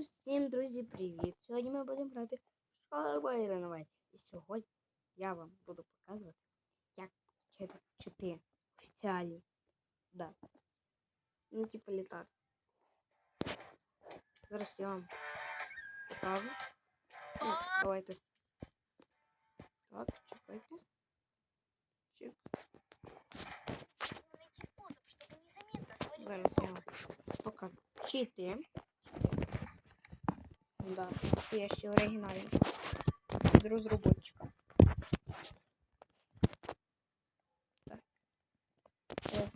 Всім друзі, привіт! Сьогодні ми будемо грати в Реновай. І сьогодні я вам буду показувати, як чити офіціальні. Да. Ну, типу літак. Зараз я вам покажу. Ну, давайте. Так, чекайте. Чек. Способ, чтобы незаметно Зараз я вам покажу. Чити. Да, є ще оригінальні. З розробника. Так. Е.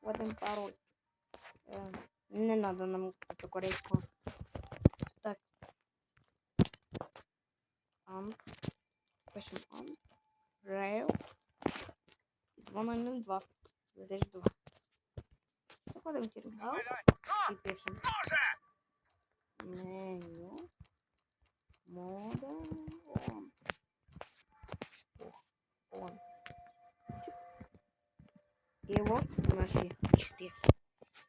Вводимо пароль. Е, не надо нам это корейського. Так. Ам. Пишемо ам. Рейл. 2002. 2002. Заходимо в термінал і пишемо. Меню. Мода. Он. О, Он. І от наші чотири.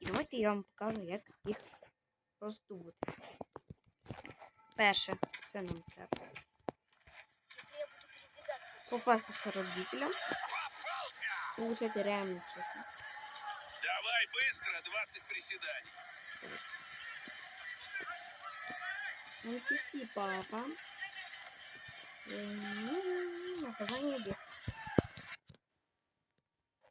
І давайте я вам покажу, як їх роздобути. Перше, це нам треба Если я буду передвигаться с попастися родителям, получати реальні чеки. Давай быстро, 20 приседаний. NPC папа. Е, ну, Наказание бег.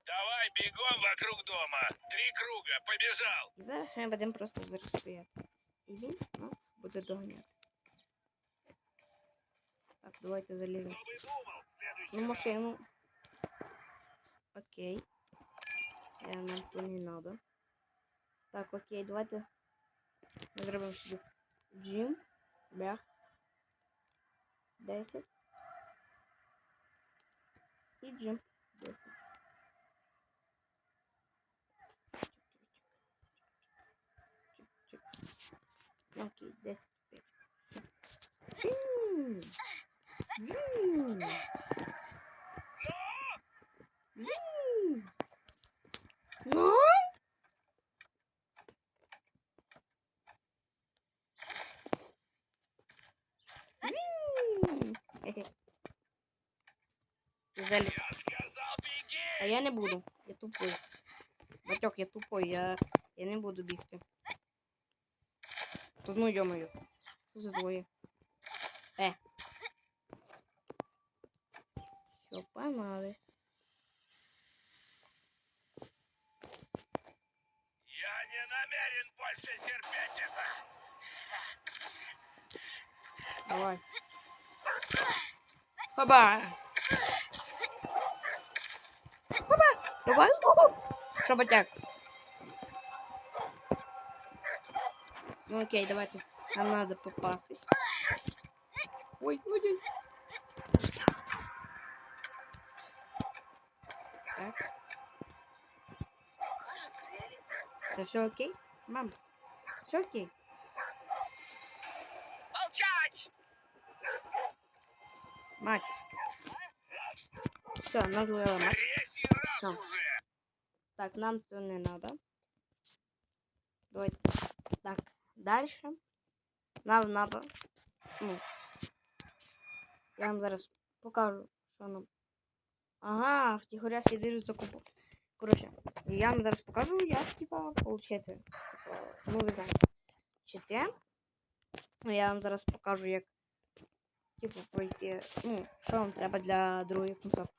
Давай бегом вокруг дома. Три круга, побежал. І зараз ми будемо просто зараз стояти. І він нас буде доганяти. Так, давайте заліземо. Кто бы думал, в следующий Ну, раз. машину. Окей. Е, нам то не надо. Так, окей, давайте. Ми зробимо собі джим. Бях. 10. І джим 10. Чик-чик. Окей, 10. Джим. Джим. М. Ну? М. Хе-хе. Залез. Я сказал, беги. А я не буду. Я тупой. Батьок, я тупой, я, я не буду бігти. Тут ну йомаю. Що за двоє? Е. Все, поймали. Я не намерен больше терпеть это. Давай. Хоба! Хоба! Давай! Шабатяк. Ну окей, давайте. Нам надо попастись. Ой, ой, ой. Так, это все окей? Мам, все окей? Молчать! Мать. Все, нас злила мать. Уже. Так, нам це не надо. Давайте. Так, дальше. Нам надо. Ну. Я вам зараз покажу, що нам. Ага, втихаря всі дивляться закупу. Коротше, я вам зараз покажу, як, типа, получити. Типа, ну, ви знаєте. Чити. Ну, я вам зараз покажу, як, типу, пройти. Ну, що вам треба для другої кінцовки.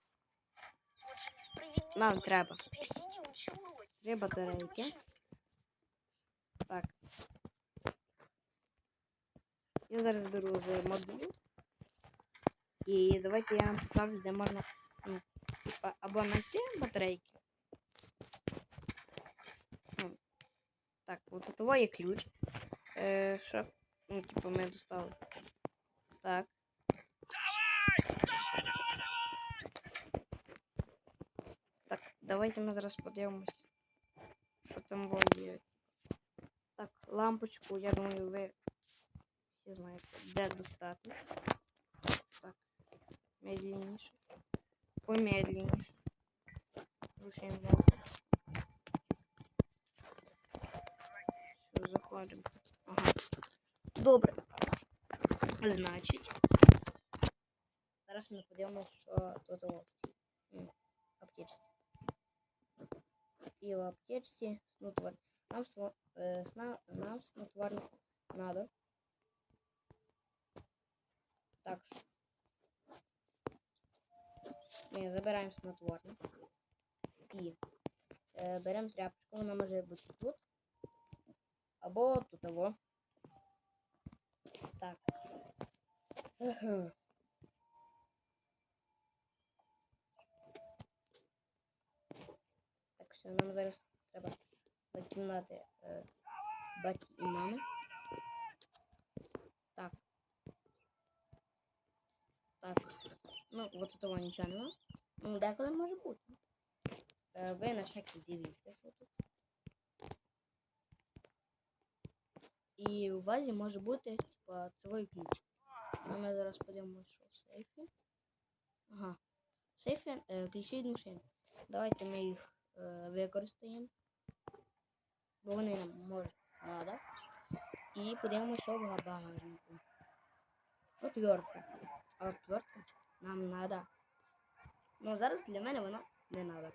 Вот же несправедливо. Нам треба. Теперь иди учи уроки. Дві За какой-то батарейки. учебник. Так. Я зараз беру з модулю. І давайте я вам покажу, де можна ну, типа, або знайти батарейки. Ну, так, от того є ключ. Е, що, ну, типу, ми достали. Так. Давай! Давай, давай, давай! Так, давайте ми зараз подивимось, що там є. Так, лампочку, я думаю, ви всі знаєте, де достати. Так, медленніше. Помедленніше. Рушаємо лампу. Все, заходимо. покажемо. Ага. Добре. Значить. Зараз ми подивимося, що тут в опції. М, аптечці. І в аптечці снотвар. Нам, сво- е, сна, нам снотворник надо. Так. Ми забираємо снотворник. І е, беремо тряпочку, вона може бути тут. Або тут або. Так. Так, все, нам зараз треба до кімнати е, баті і мами. Так. Так. Ну, от этого нічого нема. Ну, деколи може бути. Е, ви на всякий дивіться, що тут. І у базі може бути, типа, цивий ключ. Ну, ми зараз подивимося, що в сейфі. Ага. В сейфі е, ключі від машини. Давайте ми їх е, використаємо. Бо вони нам може надо. І подивимося, що в багажнику. Отвертка. А отвертка нам надо. Ну, зараз для мене вона не надо.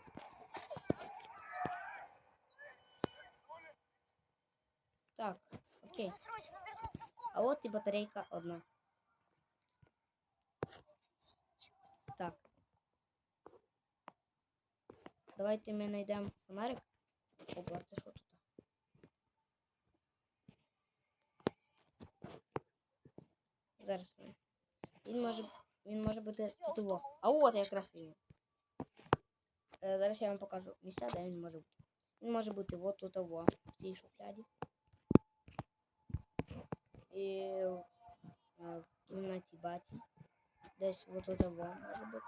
Так, окей. А от і батарейка одна. Так. Давайте ми знайдемо фонарик. Опа, це Він може, він може бути тут. во. А от якраз він. Е, зараз я вам покажу місця, де він може бути. Він може бути от тут, во, в цій шухляді. І е, в кімнаті баті. Десь вот тут во може бути.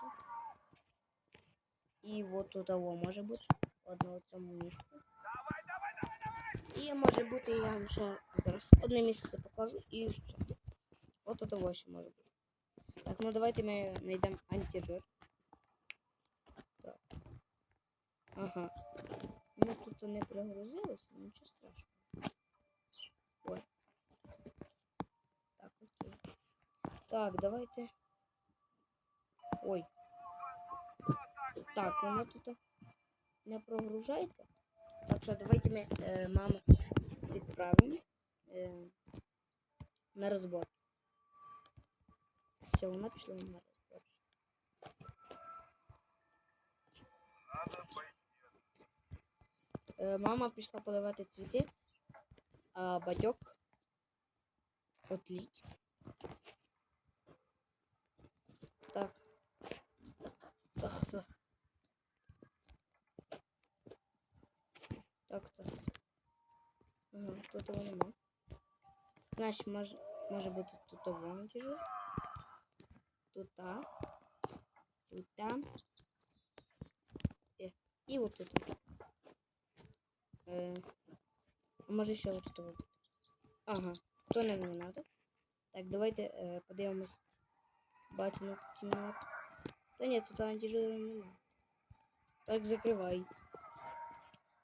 І вот тут во може бути. Одне в цьому місці. І може бути, я вам ще зараз одне місце покажу і все. От тут во ще може бути. Так, ну давайте ми знайдемо антижир. Так. Ага. Ну тут не прогрузилось, нічого страшного. Ой. Так, окей. Так, давайте. Ой. Так, воно тут не прогружається. Так що давайте ми е, маму відправимо е, на розбор. Все, вона пішла на розбор. Е, мама пішла поливати цвіти, а батьок отліть. Так. Так, так. Так, так. Ага, тут його нема. Значить, може, може бути тут вон тяжело. Тут так. Тут там. Е, і от тут. Е, а може ще от тут. Ага, то нам не надо. Так, давайте е, подивимось батину кімнату. Та ні, тут антижиру нема. Так, закривай.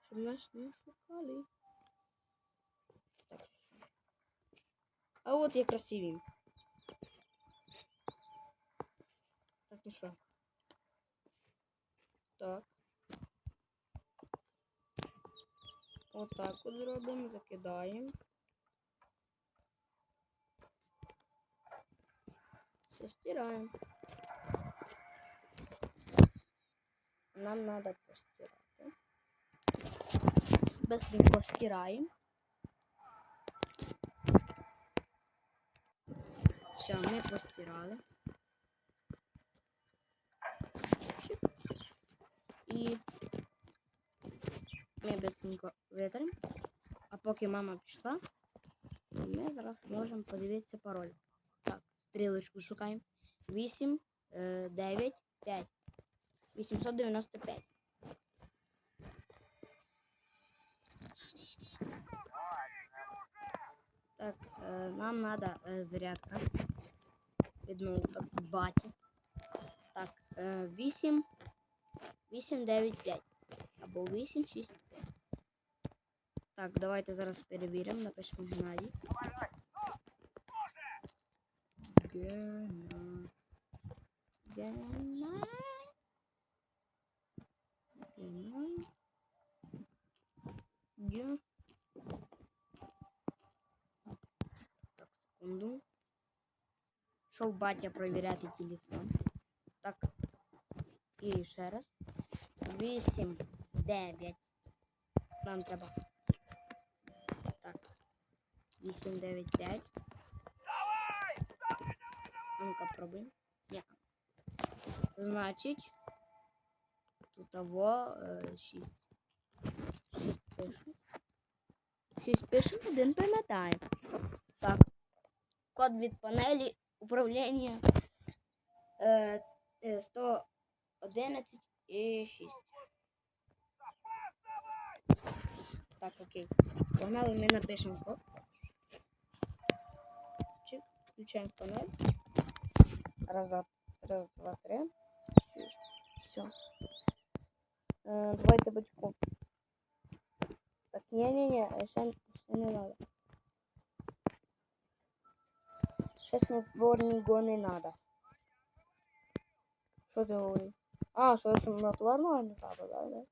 Щоб нас не шукали. Так. А от якраз і він. Ну що? Так. Отак от зробимо, закидаємо. Все стираємо. Нам надо постирати. Быстренько стираем. Все, ми постирали. ми быстренько витримо. А поки мама пішла, ми зараз можемо подивитися пароль. Так, стрілочку шукаємо. 8, 9, 5. 895. Так, е, нам надо е, зарядка від ноута баті. Так, е, 8, 8, 9, 5. Або 8, 6, 5. Так, давайте зараз перевіримо, напишемо Геннадій. Гена. Гена. Гена. Ге. Так, секунду. Шов батя провіряти телефон. Так. І ще раз. 8, 9. Нам треба. Так. 8, 9, 5. Ну-ка, пробуємо. Ні. Значить, тут того 6. 6 пишемо. 6 пишемо, один пам'ятаємо. Так. Код від панелі управління е, е, 111 і 6. Так, окей. Погнали, ми напишемо код. Чик, включаємо панель. Раз, два, раз, два, три. Все. Е, давайте бочку. Так, не-не-не, ще, ще не надо. Ще снотворного не надо. Що ти говориш? А, що снотворного не треба, да, да?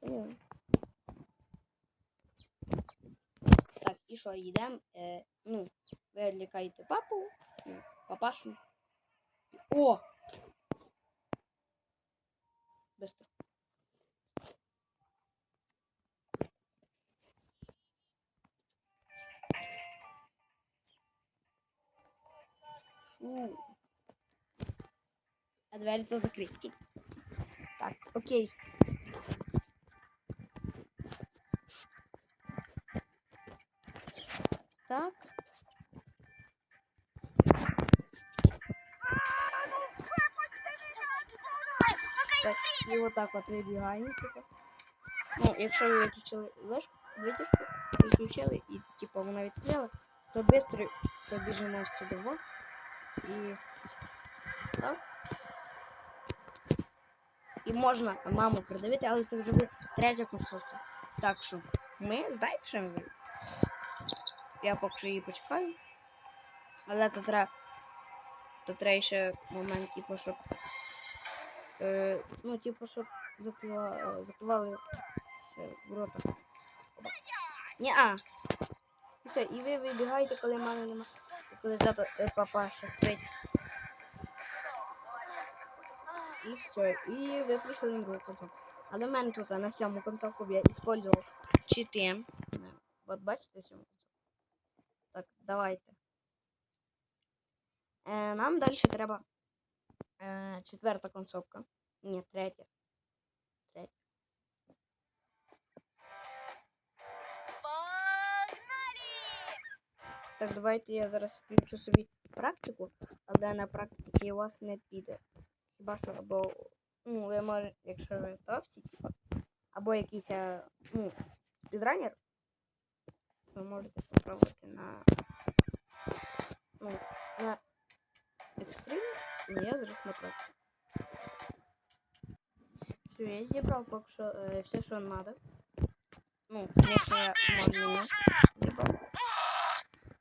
Понятно. Так, і що, йдемо, е, ну, ви відлікаєте папу, ну, папашу. О! Быстро. Фу. А двері то закриті. Так, окей. Так. Отак от вибігаємо, типу. Ну, якщо ви виключили витяжку, виключили і типу вона відкрила, то швидко то біжимо сюди во. І так. І можна маму придавити, але це вже буде третя консолька. Так що ми, знаєте, що ми зробимо? Я поки що її почекаю. Але то треба. То треба ще момент, типу, щоб. Е, ну, типу, щоб закривали, е, закривали все в рота. Ні, а. І все, і ви вибігаєте, коли мами нема. Коли тато, е, папа ще спить. І все. І ви прийшли на другу концовку. Але в мене тут на сьому концовку я использовал чити. От бачите сьому. Так, давайте. Е, нам далі треба е, четверта концовка. Ні, третя. Третя. Погнали! Так, давайте я зараз включу собі практику, але на практиці у вас не піде. Хіба що або, ну, ви можете, якщо ви топсі, типа, або якийсь е, ну, спідранер, ви можете попробувати на, ну, на екстрим, я зараз на практику. Все, я зібрав поки що е, все, що треба. Ну, звісно, я мамі не зібрав.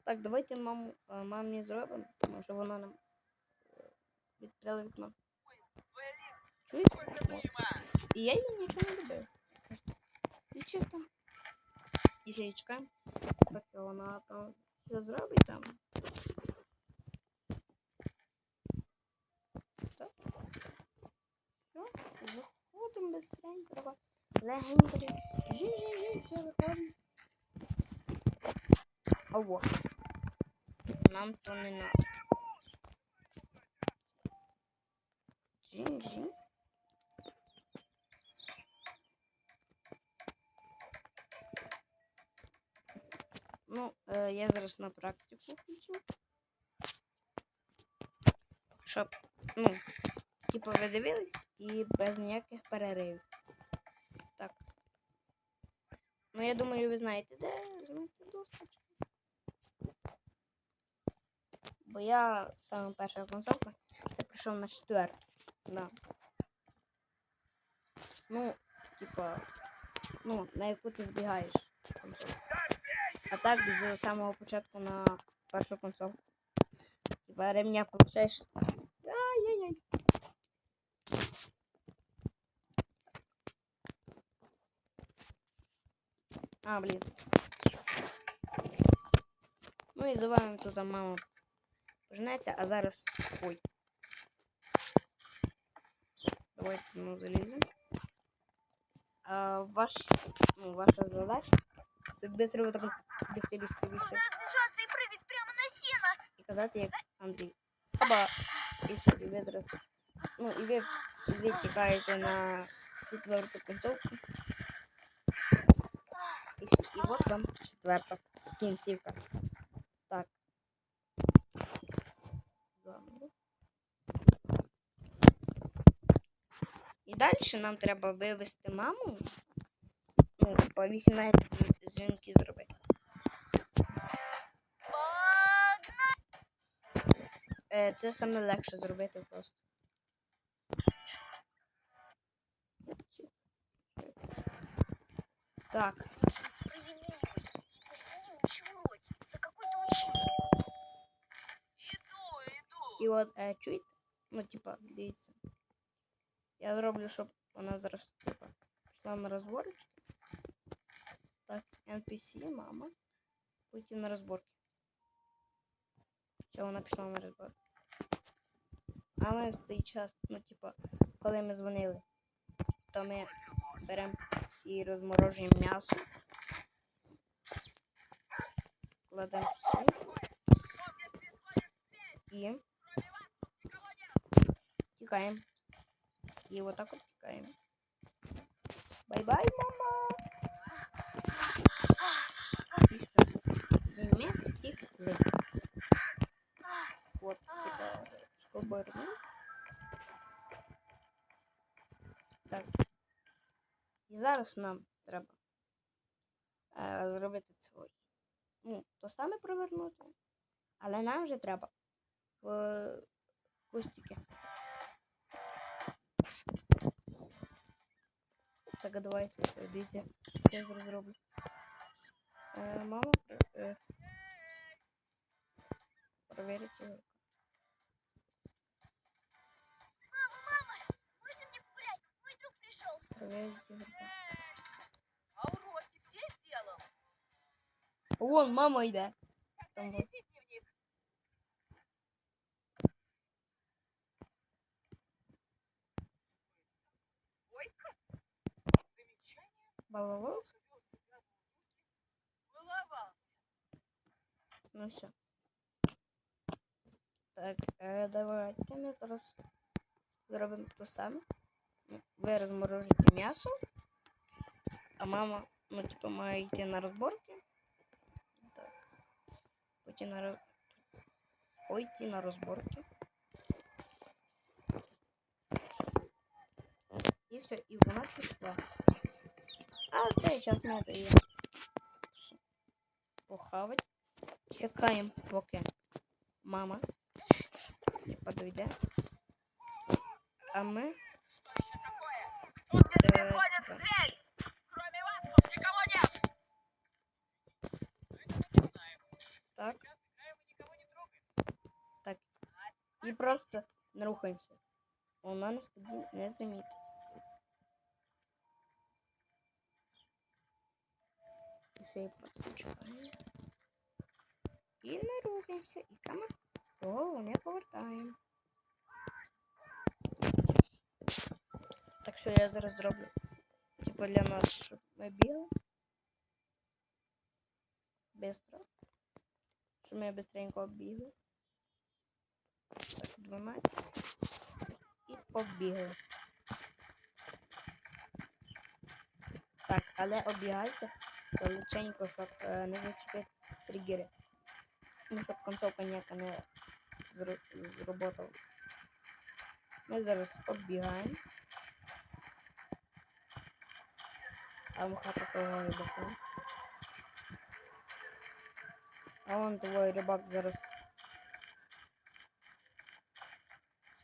Так, давайте маму, е, мамі зробимо, тому що вона нам е, відкрила вікно. Чуєте? От. І я їй нічого не робив. І чи там? І ще й чекаємо, поки вона там все зробить там. Быстренько, давай. Легенько. Жи-жи-жи, все, виходимо. Ого. Нам то не надо. Джин-джин. Ну, е, я зараз на практику включу. Щоб, ну, типу, ви дивились і без ніяких переривів. Так. Ну, я думаю, ви знаєте, де знайти доступ. Бо я саме перша консолька, це прийшов на четверту. Да. Ну, типа, ну, на яку ти збігаєш. консоль. А так з самого початку на першу консоль. Типа ремня получаєш. А, блін. Ну і за вами тут мама пожнеться, а зараз. Ой. Давайте ну заліземо. А, ваш, ну, ваша задача це швидко так бігти, бігти, бігти. Нужно разбежаться и прыгать прямо на сено. І казати як Андрій. Хаба! І все, і ви зараз. Ну, і ви, і ви тікаєте на четверту концовку. От вам четверта кінцівка. Так. І далі нам треба вивести маму. Ну, по 18 дзвін- дзвінків зробити. Е, це саме легше зробити просто. Так, і от е, чуєте? Ну, типа, дивіться. Я зроблю, щоб вона зараз, типа, пішла на розборочки. Так, NPC, мама. Потім на розборки. Все, вона пішла на розборки. А ми в цей час, ну, типа, коли ми дзвонили, то ми беремо і розморожуємо м'ясо. Кладемо сюди. І тікаємо. І отак от тікаємо. Бай-бай, мама! Ми втікли. Типа, шкоберни. Так. І зараз нам треба е, зробити свой. Ну, то саме провернути. Але нам вже треба в кустики. Так, давайте, дивіться, що я зараз зроблю. Е, мама, е, проверить його. Мама, мама, можно мне погулять? Мой друг пришел. Проверить його. А уроки все сделал? Вон, мама йде. Там вот. Замечание? Баловоз. Вел себя в уроке. Выловался. Ну все. Так, е, давайте ми зараз зробимо те саме. Ну, Ви розморожуєте м'ясо, а мама, ну, типу, має йти на розборки. Так. Потім на роз... Пойти на розборки. І все, і вона пішла. А в цей час ми дає похавать. Чекаємо, поки мама типа дойде. А ми. Что еще такое? Кто здесь Э, происходит в да. дверь? Кроме вас тут никого нет. Так. Так. І просто не рухаємося. Вона нас тоді не замітить. І все, і. Не рухаємося, і камеру голову не повертаємо. Так що я зараз зроблю. Типа для нас, щоб ми бігли. Бистро. Щоб ми быстренько бігли. Так, 12. І побігли. Так, але обігайте величенько, щоб е, не зачепити тригери. Ну, щоб концовка ніяка не зро- зроботала. Ми зараз оббігаємо. А муха того рибака. А вон твой рибак зараз.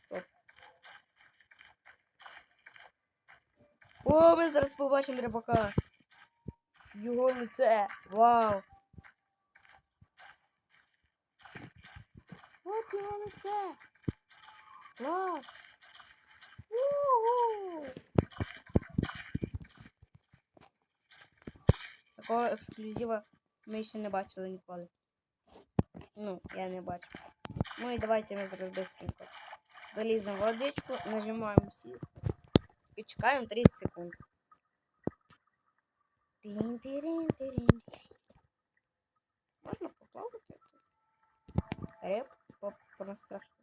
Стоп. О, ми зараз побачимо рибака. Його лице. Вау. От його лице. Угу. Такого ексклюзива ми ще не бачили ніколи. Ну, я не бачу. Ну і давайте ми зараз быстренько заліземо водичку, нажимаємо сісти і чекаємо 30 секунд. Тин-тирин-тирин. Можна поплавати? Реп по-просташку.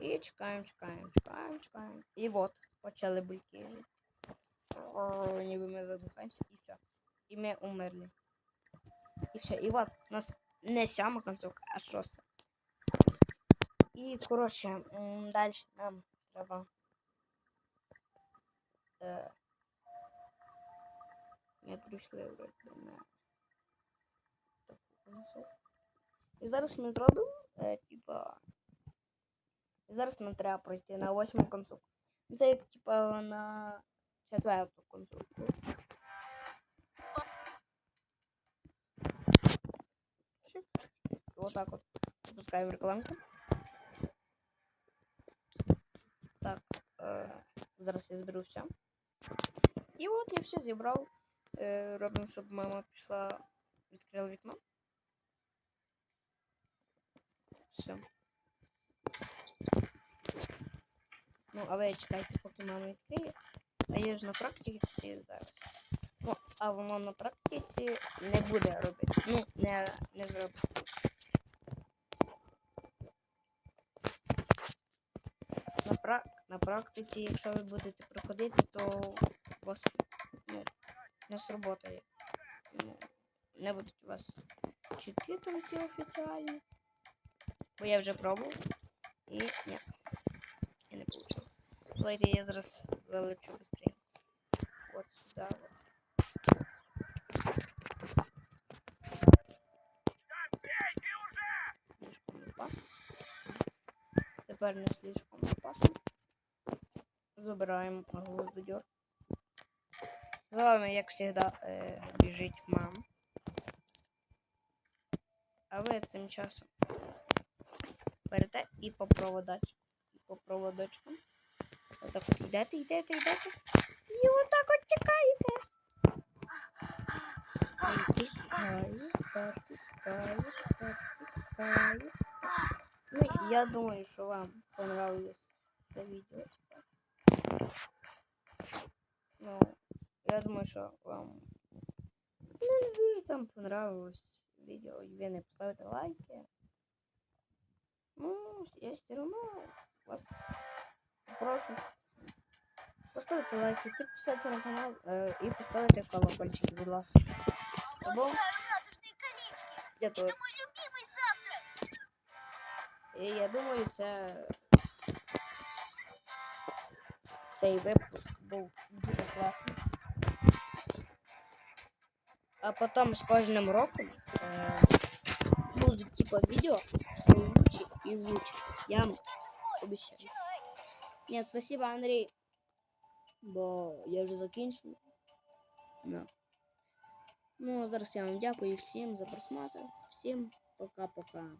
І чекаємо, чекаємо, чекаємо, чекаємо. І от почали бульки жити. О, Ніби ми задухаємося і все. І ми умерли. І все. І от у нас не сьома концовка, а шоста. І коротше, далі нам треба. Е, ми прийшли вроді на таку концовку. І зараз ми зробимо, е, типа. І зараз нам треба пройти на восьму концовку. Ну, Це як типа на четверту концовку. Чик. Вот так вот. Запускаем рекламку. Так, е, зараз я зберу все. І от я все зібрав. Е, робимо, щоб мама пішла, відкрила вікно. Все. Ну, а ви чекайте, поки мама відкриє. А я ж на практиці зараз. Ну, а воно на практиці не буде робити. Ну, не, не зробить. На, пра... на практиці, якщо ви будете проходити, то вас не сработає. Ну, не будуть у вас чути там ті. Бо я вже пробував. І ні. Я не получив. Давайте я зараз. Вот сюда. Вот. Слишком опасно. Тепер не слишком опасно. Забираємо гвоздодер. За вами, як завжди, е, біжить мама. А ви цим часом берете і по проводочку. По проводочкам. Отак от йдете, йдете, йдете. І отак от чекаєте. Тікає, тікає, тікає. Ну, я думаю, що вам понравилось це відео. Ну, я думаю, що вам ну, не дуже там понравилось відео, і ви не поставите лайки. Ну, я все одно вас прошу поставити лайки, підписатися на канал е, і поставити колокольчик, будь ласка. Або Обожаю радужные колечки. я тут. Это мой любимый завтрак. І я думаю, це цей випуск був дуже класний. А потім з кожним роком е, будуть типа відео все лучше і лучше. Я вам Что это смотришь? обіцяю. Чай. Ні, спасибо, Андрій. Бо я вже закінчив. Да. Ну, а зараз я вам дякую всім за просмотр. Всім пока-пока.